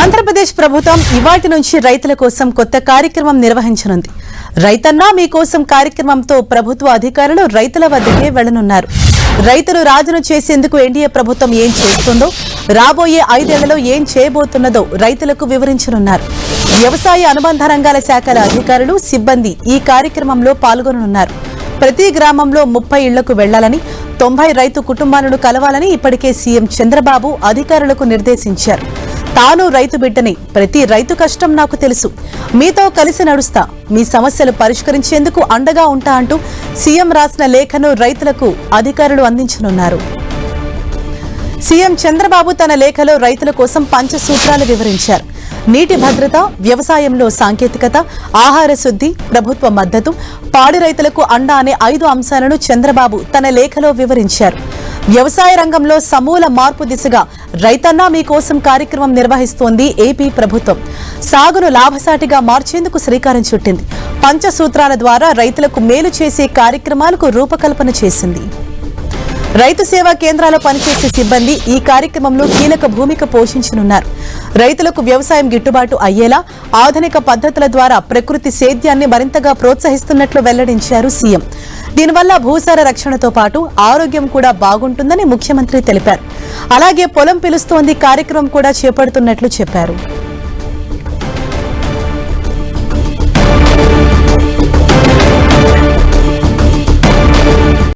ఆంధ్రప్రదేశ్ ప్రభుత్వం ఇవాటి నుంచి రైతుల కోసం కొత్త కార్యక్రమం నిర్వహించనుంది. రైతన్నా మీకోసం కార్యక్రమంతో ప్రభుత్వ అధికారులు రైతుల వద్దకే వెళ్ళనున్నారు రైతులు రాజును చేసేందుకు ఎన్డీఏ ప్రభుత్వం ఏం చేస్తుందో రాబోయే ఐదేళ్ళలో ఏం చేయబోతున్నదో రైతులకు వివరించనున్నారు. వ్యవసాయ అనుబంధ రంగాల శాఖల అధికారులు సిబ్బంది ఈ కార్యక్రమంలో పాల్గొననున్నారు. ప్రతి గ్రామంలో ముప్పై ఇళ్ళకు వెళ్ళాలని తొంభై రైతు కుటుంబాలను కలవాలని ఇప్పటికే సీఎం చంద్రబాబు అధికారులకు నిర్దేశించారు. తాను రైతు బిడ్డని. ప్రతి రైతు కష్టం నాకు తెలుసు. మీతో కలిసి నడుస్తా. మీ సమస్యలు పరిష్కరించేందుకు అండగా ఉంటా అంటూ సీఎం రాసిన లేఖను రైతులకు అధికారులు అందించనున్నారు. సీఎం చంద్రబాబు తన లేఖలో రైతుల కోసం పంచసూత్రాలు వివరించారు. నీటి భద్రత వ్యవసాయంలో సాంకేతికత ఆహార శుద్ధి ప్రభుత్వ మద్దతు పాడి రైతులకు అండా అనే ఐదు అంశాలను చంద్రబాబు తన లేఖలో వివరించారు. వ్యవసాయ రంగంలో సమూల మార్పు దిశగా రైతన్నా మీకోసం కార్యక్రమం నిర్వహిస్తోంది ఏపీ ప్రభుత్వం. సాగును లాభసాటిగా మార్చేందుకు శ్రీకారం చుట్టింది. పంచసూత్రాల ద్వారా రైతులకు మేలు చేసే కార్యక్రమాలకు రూపకల్పన చేసింది. రైతు సేవా కేంద్రాల్లో పనిచేసే సిబ్బంది ఈ కార్యక్రమంలో కీలక భూమిక పోషించనున్నారు. రైతులకు వ్యవసాయం గిట్టుబాటు అయ్యేలా ఆధునిక పద్ధతుల ద్వారా ప్రకృతి సేద్యాన్ని మరింతగా ప్రోత్సహిస్తున్నట్లు వెల్లడించారు సీఎం. దీనివల్ల భూసార రక్షణతో పాటు ఆరోగ్యం కూడా బాగుంటుందని ముఖ్యమంత్రి తెలిపారు. అలాగే పొలం పిలుస్తోంది కార్యక్రమం కూడా చేపడుతున్నట్లు చెప్పారు.